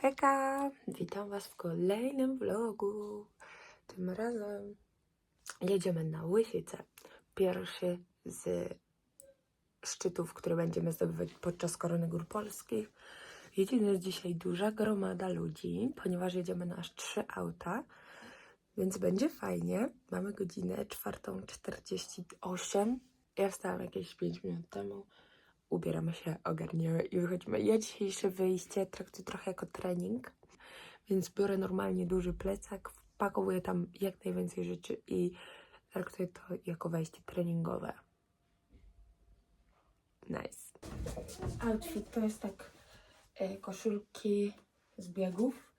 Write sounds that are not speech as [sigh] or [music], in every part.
Hejka! Witam Was w kolejnym vlogu. Tym razem jedziemy na Łysice. Pierwszy z szczytów, które będziemy zdobywać podczas Korony Gór Polskich. Jedzie nas dzisiaj duża gromada ludzi, ponieważ jedziemy na aż trzy auta, więc będzie fajnie. Mamy godzinę 4.48. Ja wstałam jakieś 5 minut temu ubieramy się, ogarniemy i wychodzimy. Ja dzisiejsze wyjście traktuję trochę jako trening, więc biorę normalnie duży plecak, wpakowuję tam jak najwięcej rzeczy i traktuję to jako wejście treningowe. Nice. Outfit to jest tak e, koszulki z biegów,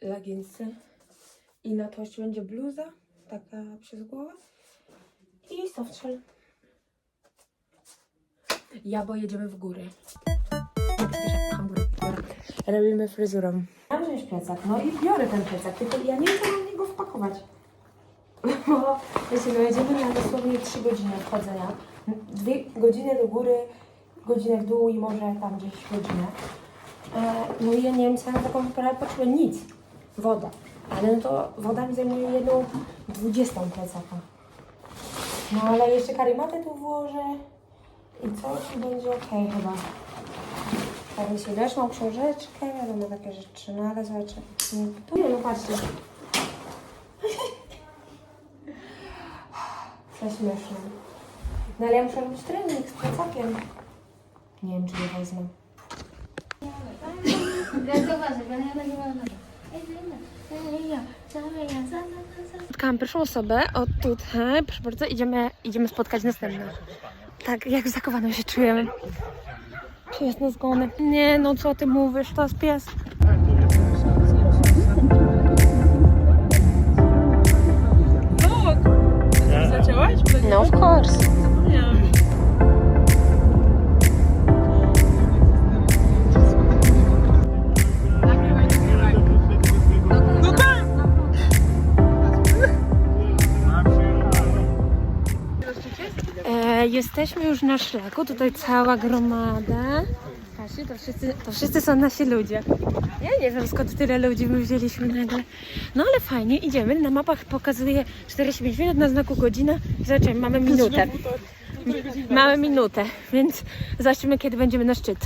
leginsy i na to jeszcze będzie bluza, taka przez głowę i softshell. Ja, bo jedziemy w góry. Robimy fryzurą. Mam wziąć plecak, no i biorę ten plecak, tylko ja nie wiem, jak mam niego wpakować. [laughs] Bo wiecie, no jedziemy na dosłownie 3 godziny wchodzenia. Dwie godziny do góry, godzinę w dół i może tam gdzieś godzinę. E, no i ja nie wiem, co ja na taką wyprawę potrzebuję. Nic. Woda. Ale no to woda mi zajmuje jedną dwudziestą plecaka. No ale jeszcze karimatę tu włożę. I coś będzie ok chyba. Tak mi się wiesz, mam książeczkę, wiadomo takie rzeczy, no ale zobaczę. Nie, Tu nie, no patrzcie. [laughs] Prześmieszne. No ale ja muszę robić trening z plecakiem. Nie wiem, czy je wezmę. Spotkałam pierwszą osobę, o tutaj, proszę bardzo, idziemy, idziemy spotkać następną. Tak, jak zakowaną się czujemy. Pies na zgonek. Nie, no co ty mówisz, to jest pies. Zaczęłaś? No of course. E, jesteśmy już na szlaku, tutaj cała gromada. Patrzcie, to wszyscy, to wszyscy są nasi ludzie. Ja nie wiem skąd tyle ludzi my wzięliśmy nagle. No ale fajnie, idziemy. Na mapach pokazuje 45 minut, na znaku godzina. Zobaczymy, mamy minutę. Mamy minutę, więc zobaczymy kiedy będziemy na szczyt.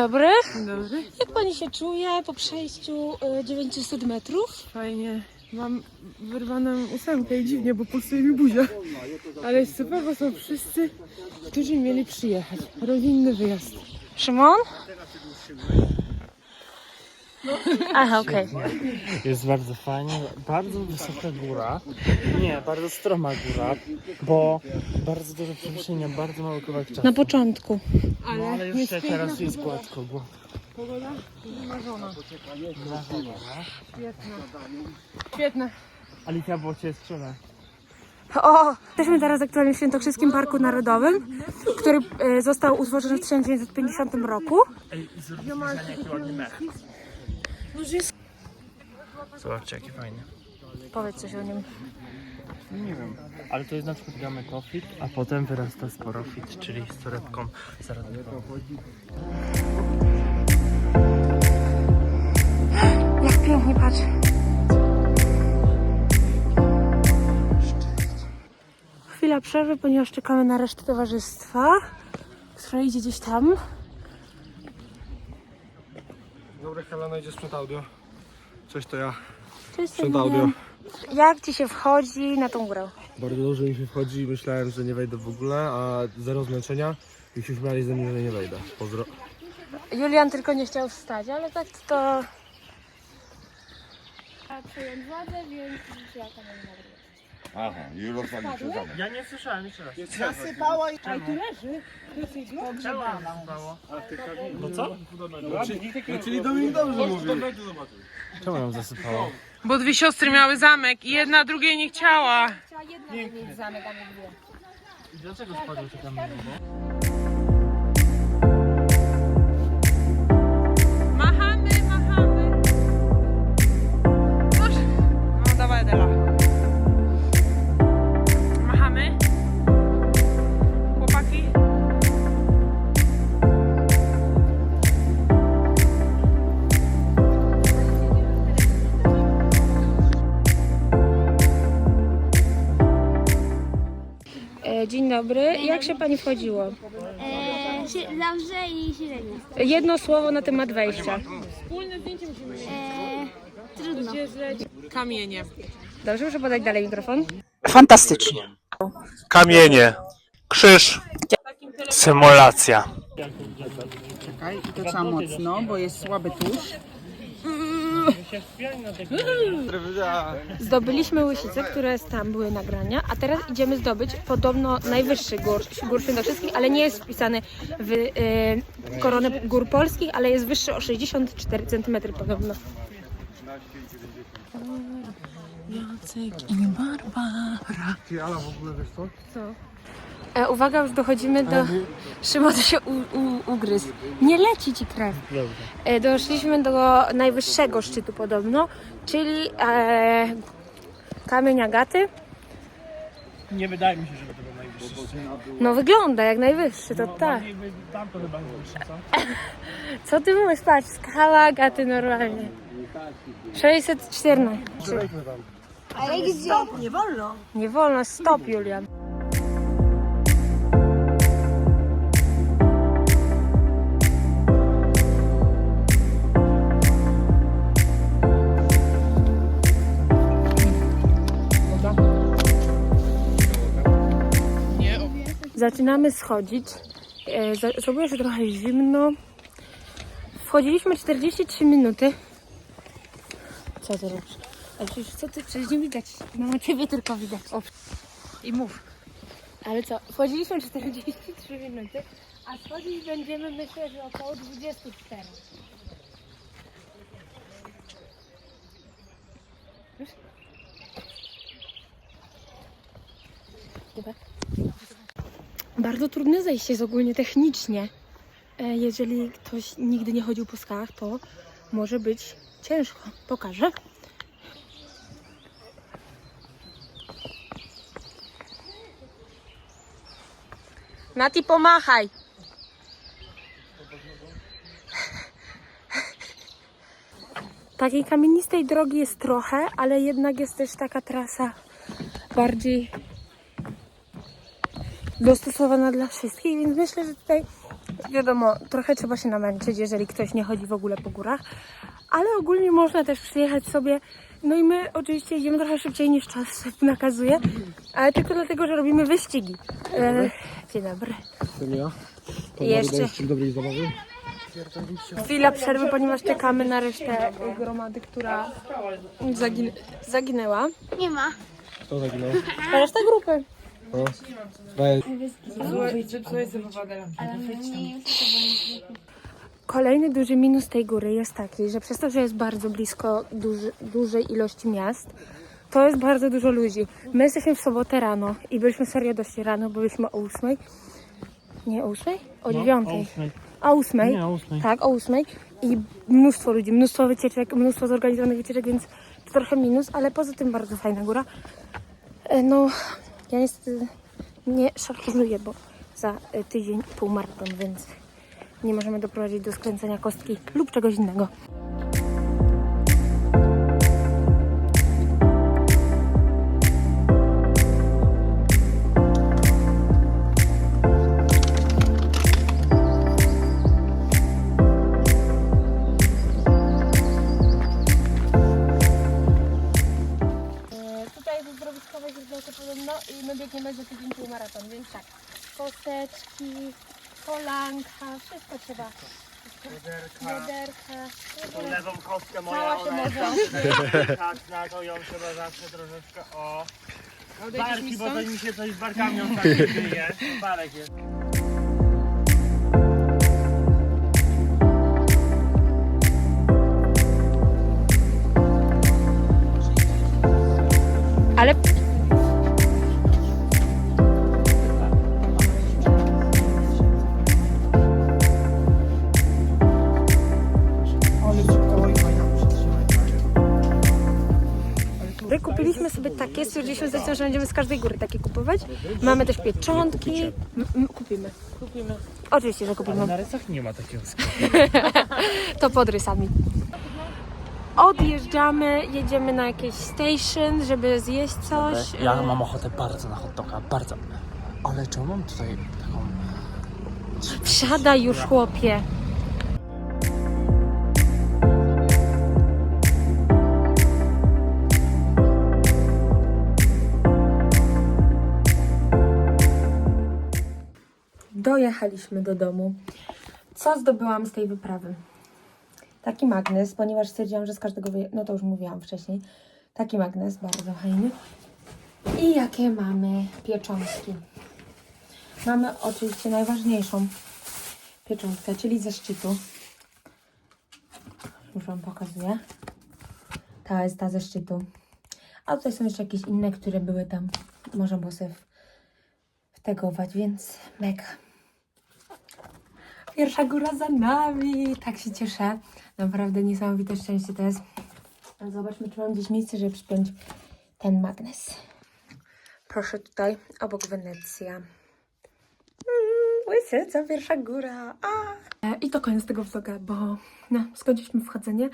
E, Dzień dobry. Dobry. Jak pani się czuje po przejściu e, 900 metrów? Fajnie. Mam wyrwaną ósemkę i dziwnie, bo pulsuje mi buzia. Ale jest super, bo są wszyscy, którzy mieli przyjechać. Rodzinny wyjazd. Szymon? Aha, okej. Jest bardzo fajnie, bardzo wysoka góra. Nie, bardzo stroma góra, bo bardzo dużo przewyższenia, bardzo mały kawałek czasu. Na początku. No ale jeszcze teraz jest gładko, gładko. Pogoda wymarzona. Wrażenie, Świetna. Świetna. Alicja, bo cię strzelę. O! Jesteśmy teraz aktualnie w Świętokrzyskim Parku Narodowym, który e, został utworzony w 1950 roku. Ej, zrób zdjęcie, jaki ładny mech. Zobaczcie, jaki fajny. Powiedz coś o nim. Nie wiem, ale to jest na przykład gametofit, a potem wyrasta sporofit, czyli z torebką zarodkową. Jak pięknie patrz. chwila przerwy, ponieważ czekamy na resztę towarzystwa, które idzie gdzieś tam. Dobra, Helena idzie sprzęt audio. Cześć, to ja. Cześć, Sprzęt audio. Jak ci się wchodzi na tą górę? Bardzo dobrze mi się wchodzi. Myślałem, że nie wejdę w ogóle, a zero zmęczenia. I się śmiali ze mnie, że nie wejdę. Pozdro. Julian tylko nie chciał wstać, ale tak to... Przejąć władzę, więc ja tam nie mogę. Aha, i rozwalił się zamek. Ja nie słyszałem jeszcze raz. No co? Czyli Dominik dobrze mówi. Czemu ją zasypało? Bo dwie siostry miały zamek i jedna drugiej nie chciała. Trzeba jedna mieć zamek, a nie dwie. I dlaczego spadły te kamienie? Dobry. Jak się pani wchodziło? Się- dobrze i średnio. Jedno słowo na temat wejścia. Eee, trudno. Kamienie. Dobrze, muszę podać dalej mikrofon. Fantastycznie. Kamienie. Krzyż. Symulacja. Czekaj, i to trzeba mocno, bo jest słaby tusz. Zdobyliśmy łysice, które tam były nagrania, a teraz idziemy zdobyć podobno najwyższy gór, gór świętokrzyskich, ale nie jest wpisany w y, koronę gór polskich, ale jest wyższy o 64 cm podobno. Ty, Ala, w ogóle wiesz co? E, uwaga, już dochodzimy do... Szymon się u, u, ugryzł. Nie leci ci krew. E, doszliśmy do najwyższego szczytu podobno, czyli e, kamień Agaty. Nie wydaje mi się, żeby to był najwyższy. No wygląda jak najwyższy, to tak. Tam to chyba jest wyższy, co? [laughs] Co ty mówisz? Patrz, skala Agaty normalnie. 614. Wejdźmy tam. Nie wolno, stop Julian. Zaczynamy schodzić. E, Zrobiło się trochę zimno. Wchodziliśmy 43 minuty. Co ty robisz? Ale przecież co ty, przecież nie widać. Mama ciebie tylko widać. O. I mów. Ale co, wchodziliśmy 43 minuty, a schodzić będziemy myślę, że około 24. Już? Dobra. Bardzo trudne zejście jest ogólnie technicznie. E, Jeżeli ktoś nigdy nie chodził po skałach, to może być ciężko. Pokażę. Nati, pomachaj. Takiej kamienistej drogi jest trochę, ale jednak jest też taka trasa bardziej dostosowana dla wszystkich, więc myślę, że tutaj wiadomo, trochę trzeba się namęczyć, jeżeli ktoś nie chodzi w ogóle po górach, ale ogólnie można też przyjechać sobie, no i my oczywiście idziemy trochę szybciej niż czas nakazuje, ale tylko dlatego, że robimy wyścigi. E, dzień dobry. Jestem ja. Jeszcze dobrej zabawy? chwila przerwy, ponieważ czekamy na resztę gromady, która zagin zaginęła. Nie ma. Kto zaginął? Reszta grupy. No. Kolejny duży minus tej góry jest taki, że przez to, że jest bardzo blisko duży, dużej ilości miast, to jest bardzo dużo ludzi. My jesteśmy w sobotę rano i byliśmy serio dość rano, bo byliśmy o ósmej. Nie o ósmej? O dziewiątej. O ósmej. Nie, o ósmej. Tak, o ósmej. I mnóstwo ludzi, mnóstwo wycieczek, mnóstwo zorganizowanych wycieczek, więc to trochę minus, ale poza tym bardzo fajna góra. E, No, ja niestety nie szarżuję, bo za e, tydzień półmaraton, więc nie możemy doprowadzić do skręcenia kostki lub czegoś innego. Kosteczki, kolanka, wszystko trzeba. Wiaderka. Tą lewą kostkę Cała moja, się ona jest zawsze tak, na to ją trzeba zawsze troszeczkę o... Barki, bo to mi się coś z barkami ostatnio dzieje. Barek jest. Ale takie, stwierdziliśmy zresztą, że będziemy z każdej góry takie kupować. Mamy też pieczątki. M- m- kupimy. Kupimy. Oczywiście, że kupimy. Na rysach nie ma takiego sklepu. [laughs] To pod rysami. Odjeżdżamy, jedziemy na jakieś station, żeby zjeść coś. Ja mam ochotę bardzo na hot doga, bardzo. Ale czemu mam tutaj taką... Wsiadaj już, chłopie. Dojechaliśmy do domu. Co zdobyłam z tej wyprawy? Taki magnes, ponieważ stwierdziłam, że z każdego. No to już mówiłam wcześniej. Taki magnes, bardzo fajny. I jakie mamy pieczątki? Mamy oczywiście najważniejszą pieczątkę, czyli ze szczytu. Już Wam pokazuję. Ta jest ta ze szczytu. A tutaj są jeszcze jakieś inne, które były tam. Można było sobie wtegować, więc mega. Pierwsza góra za nami. Tak się cieszę. Naprawdę niesamowite szczęście to jest. Zobaczmy, czy mam gdzieś miejsce, żeby przypiąć ten magnes. Proszę tutaj, obok Wenecja. Łysyca, pierwsza góra. A! E, I to koniec tego vloga, bo no, skończyliśmy wchodzenie.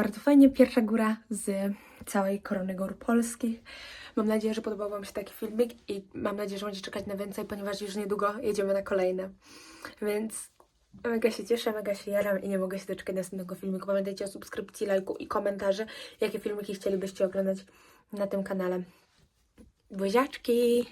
Bardzo fajnie, pierwsza góra z całej korony gór polskich. Mam nadzieję, że podobał Wam się taki filmik i mam nadzieję, że będziecie czekać na więcej, ponieważ już niedługo jedziemy na kolejne. Więc mega się cieszę, mega się jaram i nie mogę się doczekać następnego filmiku. Pamiętajcie o subskrypcji, lajku i komentarzy, jakie filmiki chcielibyście oglądać na tym kanale. Buziaczki!